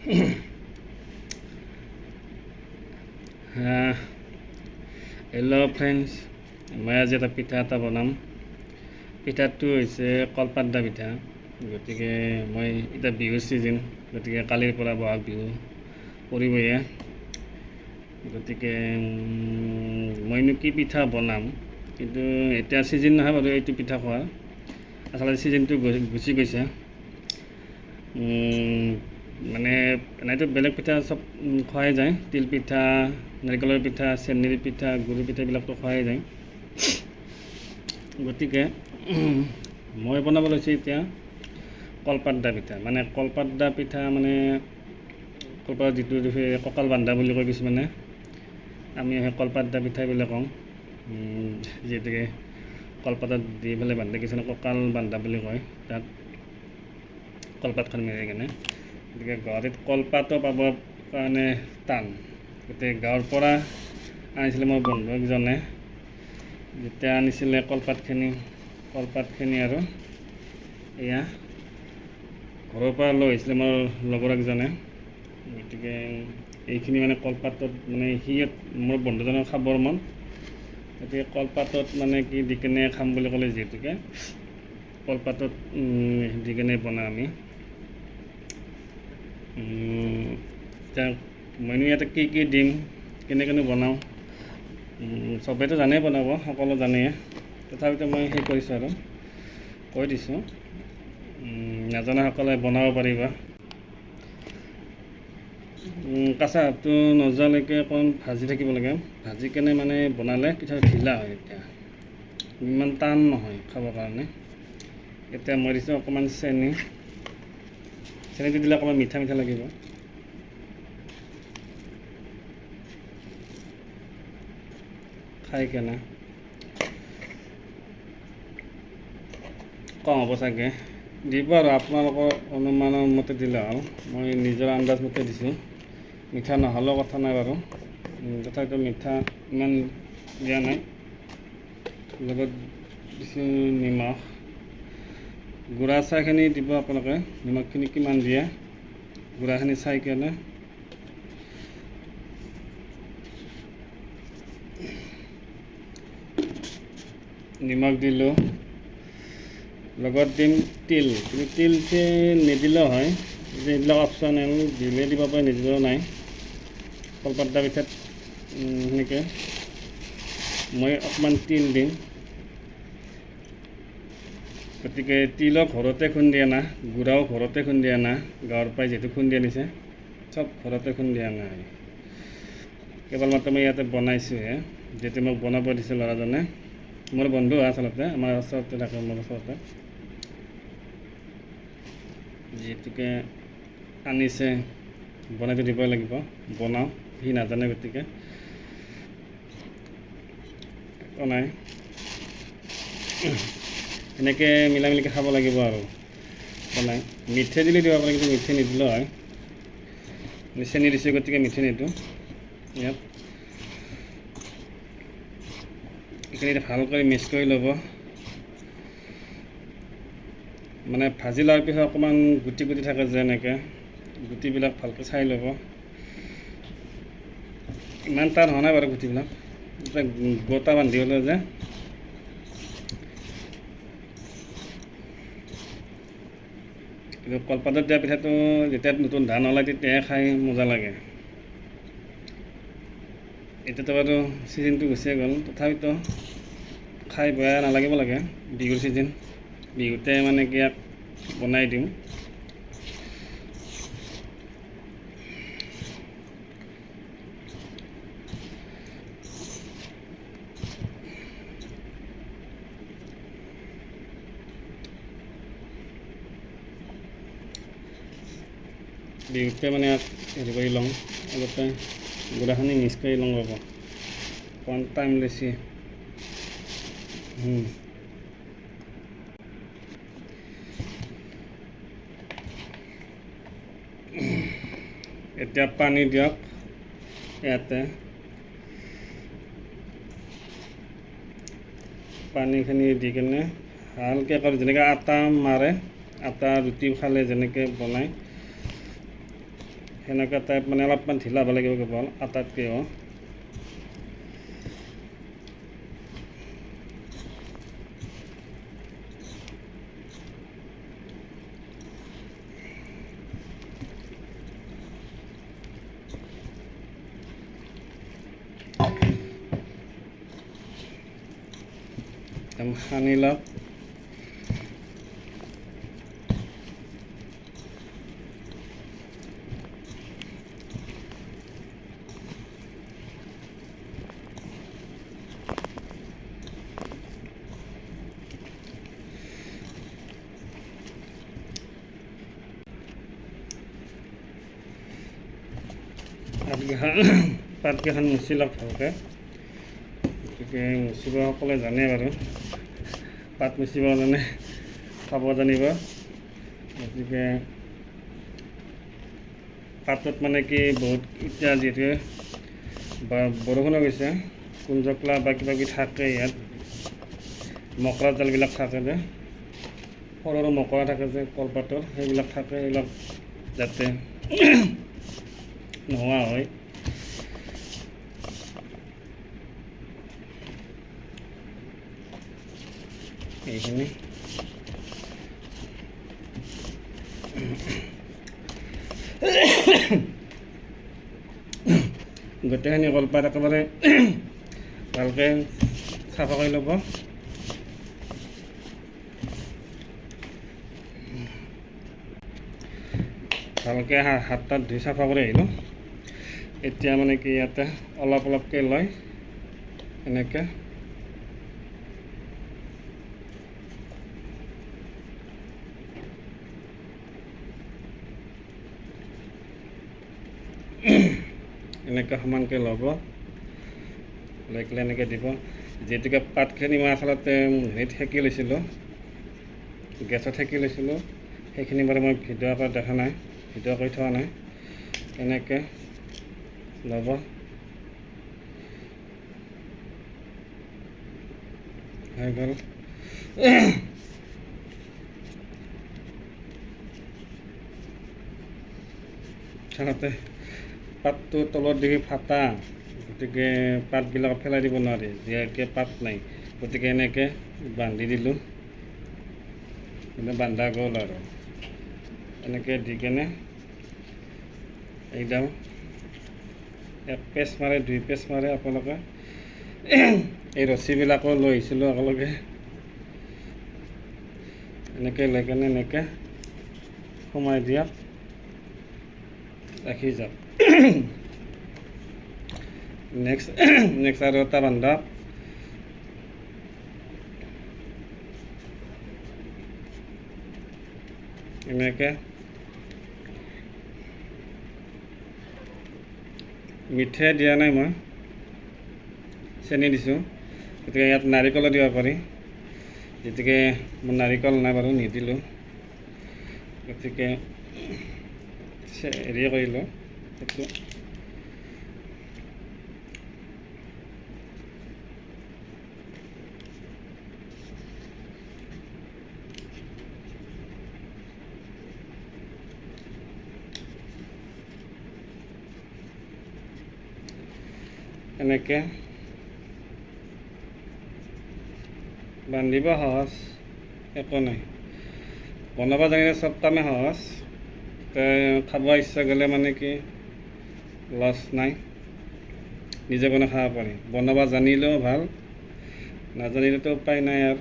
Hello' friends মই আজি এটা পিঠা এটা বনাম পিঠাটো হৈছে কলপাতদা পিঠা গতিকে মই এতিয়া বিহুৰ ছিজন গতিকে কালিৰ পৰা বহাগ বিহু পৰিবয়ে গতিকে মইনো কি পিঠা বনাম কিন্তু এতিয়া ছিজন নহয় বাৰু এইটো পিঠা খোৱাৰ আচলতে ছিজনটো গুচি গৈছে মানে এনেইতো বেলেগ পিঠা চব খোৱাই যায়। তিল পিঠা নাৰিকলৰ পিঠা চেনীৰ পিঠা গুড়ি পিঠা এইবিলাকতো খোৱাই যায়। গতিকে মই বনাব লৈছোঁ এতিয়া কলপাতদা পিঠা। মানে কলপাতদা পিঠা মানে কলপাত যিটো কঁকাল বান্ধা বুলি কয় কিছুমানে আমি সেই কলপাতদা বুলি কওঁ। যিহেতুকে কলপাতত দি পেলাই বান্ধে কিছুমানে কঁকাল বান্ধা বুলি কয়। তাত কলপাতখন মেৰি কিনে। গতিকে গুৱাহাটীত কলপাতো পাব কাৰণে টান। গতিকে গাঁৱৰ পৰা আনিছিলে মোৰ বন্ধু একজনে যেতিয়া আনিছিলে কলপাতখিনি কলপাতখিনি আৰু এয়া ঘৰৰ পৰা লৈ আহিছিলে মোৰ লগৰ একজনে। গতিকে এইখিনি মানে কলপাতত মানে সি মোৰ বন্ধুজনৰ খাবৰ মন। গতিকে কলপাতত মানে কি দি কিনে খাম বুলি ক'লে যিহেতুকে কলপাতত দি কিনে বনাওঁ আমি। এতিয়া মইনো ইয়াতে কি কি দিম কেনেকৈনো বনাওঁ চবেইতো জানেই বনাব সকলো জানেই। তথাপিতো মই সেই কৰিছোঁ আৰু কৈ দিছোঁ। নজনাসকলে বনাব পাৰিবা। কেঁচা ভাতটো নযোৱালৈকে অকণ ভাজি থাকিব লাগে। ভাজি কেনে মানে বনালে পিঠা ঢিলা হয় এতিয়া। ইমান টান নহয় খাবৰ কাৰণে। এতিয়া মই দিছোঁ অকণমান চেনি। চেনিটো দিলে অকণমান মিঠা মিঠা লাগিব। খাই কেনে। কম হ'ব চাগে। দিব আৰু আপোনালোকৰ অনুমানৰ মতে দিলে হ'ল। মই নিজৰ আন্দাজ মতে দিছোঁ। মিঠা নহ'লেও কথা নাই বাৰু। তথাপিতো মিঠা ইমান দিয়া নাই। লগত দিছোঁ নিমখ। গুড়া চাহখিনি দিব আপোনালোকে, নিমখখিনি কিমান দিয়ে, গুড়াখিনি চাই কেনে। নিমখ দিলোঁ। লগত দিম তিল। কিন্তু তিল নিদিলেও হয়, যে এইবিলাক অপশ্যনেল দিলে দিব পাৰে, নিদিলেও নাই। কলপাতদা পিঠাত সেনেকৈ। মই অকণমান তিল দিম। গতিকে তিলো ঘৰতে খুন্দি অনা গুড়াও ঘৰতে খুন্দি অনা গাঁৱৰ পৰাই যিহেতু খুন্দি আনিছে, চব ঘৰতে খুন্দি অনা হয় কেৱল মাত্ৰ মই ইয়াতে বনাইছোঁহে। যিহেতু মোক বনাব দিছে ল'ৰাজনে, মোৰ বন্ধু আচলতে, আমাৰ ওচৰতে থাকে, মোৰ ওচৰতে। যিহেতুকে আনিছে বনাইতো দিবই লাগিব, বনাওঁ, সি নাজানে গতিকে। একো নাই। এনেকৈ মিলা মিলিকৈ খাব লাগিব আৰু। বনাই মিঠে দিলে দিব পাৰে, কিন্তু মিঠে নিদিলেও হয়। আমি চেনি দিছোঁ, গতিকে মিঠে নিদিওঁ। ইয়াত। এইখিনি ভালকৈ মিক্স কৰি ল'ব। মানে ভাজি লোৱাৰ পিছত অকণমান গুটি গুটি থাকে যে এনেকৈ। গুটিবিলাক ভালকৈ চাই ল'ব। ইমান টান হোৱা নাই বাৰু গুটিবিলাক। গোটা বান্ধি হ'লেও যে। কলপাতত দিয়া পিঠাটো যেতিয়া নতুন ধান ওলায় তেতিয়াহে খাই মজা লাগে। এতিয়াতো বাৰু ছিজনটো গুচিয়ে গ'ল তথাপিতো খাই বেয়া নালাগিব লাগে বিহুৰ ছিজন বিহুতে মানে কি বনাই দিওঁ। বিহুতে মানে ইয়াক হেৰি কৰি লওঁ আগতে গুড়াখিনি মিক্স কৰি লওঁ ৰ'ব। অকণ টাইম লৈছে। এতিয়া পানী দিয়ক ইয়াতে। পানীখিনি দি কিনে ভালকৈ কৰি, যেনেকৈ আটা মাৰে, আটা ৰুটি খালে যেনেকৈ বনায়। সেনেকুৱা টাইপ মানে অলপমান ঢিলা হ'ব লাগিব কেৱল আটাতকৈও একদম সানি লওক। পাতকেইখন পাতকেইখন মুচি লওক ভালকৈ। গতিকে মুচিব সকলোৱে জানে বাৰু। পাত মুচিব জানে খাব জানিব। গতিকে পাতত মানে কি বহুত এতিয়া যিহেতু বৰষুণো গৈছে, কুঞ্জকলা বা কিবা কিবি থাকে ইয়াত। মকৰা জালবিলাক থাকে যে, সৰু সৰু মকৰা থাকে যে, কলপাতৰ সেইবিলাক থাকে সেইবিলাক যাতে নোহোৱা হয়। এইখিনি গোটেইখিনি কলপাত একেবাৰে ভালকৈ চাফা কৰি ল'ব। ভালকৈ হাত তাত ধুই চাফা কৰি আহিলোঁ। এতিয়া মানে কি ইয়াতে অলপ অলপকৈ লয়। এনেকৈ। এনেকৈ সমানকৈ ল'ব লৈ পেলাই এনেকৈ দিব যিহেতুকে পাতখিনি মই আচলতে হেৰিত সেকি লৈছিলোঁ গেছত সেকি লৈছিলোঁ সেইখিনি বাৰু মই ভিডিঅ' কৰা দেখা নাই ভিডিঅ' কৰি থোৱা নাই এনেকৈ ল'ব হৈ গ'ল আচলতে পাতটো তলত দেখি ফাটা, গতিকে পাতবিলাক পেলাই দিব নোৱাৰি যিহেতুকে পাত নাই। গতিকে এনেকৈ বান্ধি দিলোঁ। মানে বান্ধা গ'ল আৰু। এনেকৈ দি কেনে একদম এক পেচ মাৰে, দুই পেচ মাৰে আপোনালোকে। এই ৰছীবিলাকো লৈ আহিছিলোঁ একেলগে। এনেকৈ লৈ কেনে এনেকৈ সোমাই দিয়ক। ৰাখি যাওক। নেক্সট নেক্সট আৰু এটা বান্ধক এনেকৈ মিঠাই দিয়া নাই মই, চেনি দিছোঁ। গতিকে ইয়াত নাৰিকলো দিব পাৰি। গতিকে মোৰ নাৰিকল নাই বাৰু, নিদিলোঁ। গতিকে হেৰি কৰিলোঁ। সেইটো এনেকৈ বান্ধিব সহজ একো নাই বনাব জানিলে চব কামে সহজ তে খাব ইচ্ছা গ'লে মানে কি লছ নাই। নিজে বনাই খাব পাৰি। বনাব জানিলেও ভালো, নাজানিলেতো উপায় নাই আৰু।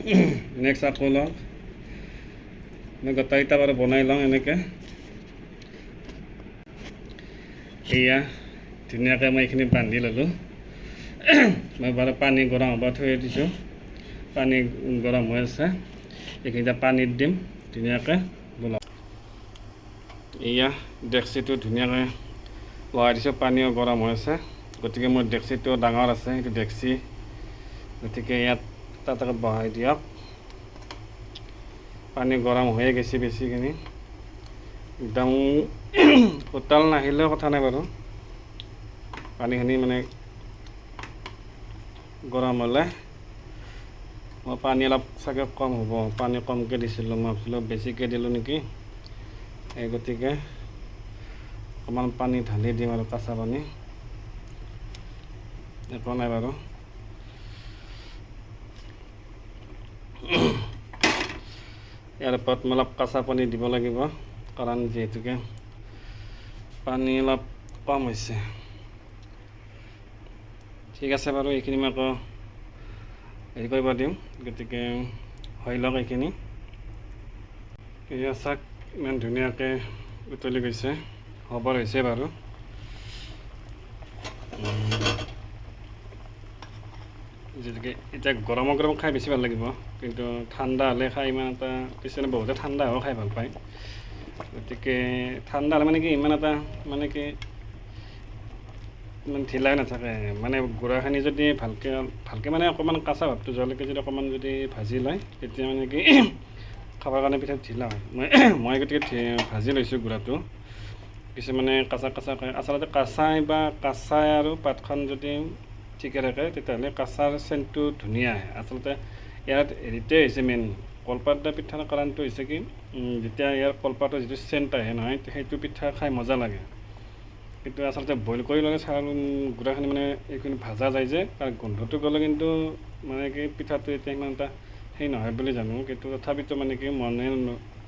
নেক্সট আকৌ লওঁ। মই গোটেইকেইটা বাৰু বনাই লওঁ এনেকৈ। এয়া, ধুনীয়াকৈ মই এইখিনি বান্ধি ল'লোঁ। মই বাৰু পানী গৰম হ'ব থৈ দিছোঁ পানী গৰম হৈ আছে এইখিনি এতিয়া পানীত দিম ধুনীয়াকৈ বনাওঁ এয়া ডেক্সিটো ধুনীয়াকৈ লগাই দিছোঁ পানীও গৰম হৈ আছে গতিকে মোৰ ডেক্সিটো ডাঙৰ আছে এইটো ডেক্সি গতিকে ইয়াত তাতে বহাই দিয়ক পানী গৰম হৈয়ে গৈছে বেছিখিনি একদম উতাল নাহিলেও কথা নাই বাৰু পানীখিনি মানে গৰম হ'লে, মই পানী অলপ চাগে কম হ'ব। পানী কমকৈ দিছিলোঁ, মই ভাবিছিলোঁ বেছিকৈ দিলোঁ নেকি? এই গতিকে অকণমান পানী ঢালি দিম আৰু কাঁচা পানী। একো নাই বাৰু। ইয়াৰ ওপৰত মই অলপ কাঁচা পানী দিব লাগিব, কাৰণ যিহেতুকে পানী অলপ কম হৈছে। ঠিক আছে বাৰু, এইখিনি মই আকৌ হেৰি কৰিব দিম, গতিকে হৈ লওক এইখিনি। এয়া চাক ইমান ধুনীয়াকৈ উতলি গৈছে হ'বৰ হৈছে বাৰু। যিহেতুকে এতিয়া গৰমে গৰম খাই বেছি ভালো লাগিব, কিন্তু ঠাণ্ডা হ'লে খাই ইমান এটা কিছুমানে বহুতে ঠাণ্ডা হ'লেও খাই ভালো পায়। গতিকে ঠাণ্ডা হ'লে মানে কি, ইমান এটা মানে কি ইমান ঢিলা হৈ নাথাকে। মানে গুড়াখিনি যদি ভালকৈ ভালকৈ মানে অকণমান কেঁচা ভাৱটো যোৱালৈকে যদি অকণমান যদি ভাজি লয় তেতিয়া মানে কি খাবৰ কাৰণে পিঠা ঢিলা হয়। মই মই গতিকে ভাজি লৈছোঁ গুড়াটো। কিছুমানে কেঁচা কেঁচা খায় আচলতে কেঁচাই বা কেঁচাই আৰু পাতখন যদি ঠিকে থাকে তেতিয়াহ'লে কেঁচাৰ চেণ্টটো ধুনীয়া আহে। আচলতে ইয়াত হেৰিটোৱে হৈছে মেইন কলপাত পিঠাৰ কাৰণটো হৈছে কি যেতিয়া ইয়াৰ কলপাতৰ যিটো চেণ্ট আহে নহয় সেইটো পিঠা খাই মজা লাগে। কিন্তু আচলতে বইল কৰি ল'লে চাউল গুড়াখিনি মানে এইখিনি ভাজা যায় যে তাৰ গোন্ধটো গ'লে কিন্তু মানে কি পিঠাটো এতিয়া ইমান এটা সেই নহয় বুলি জানো। কিন্তু তথাপিতো মানে কি মনে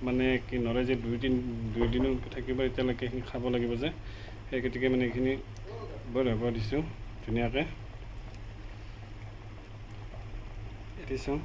মানে কি নৰে যে দুই দিন দুইদিনো থাকিব এতিয়ালৈকে সেইখিনি খাব লাগিব যে। সেই গতিকে মানে এইখিনি বইল হ'ব দিছোঁ ধুনীয়াকৈ। দিছোঁ।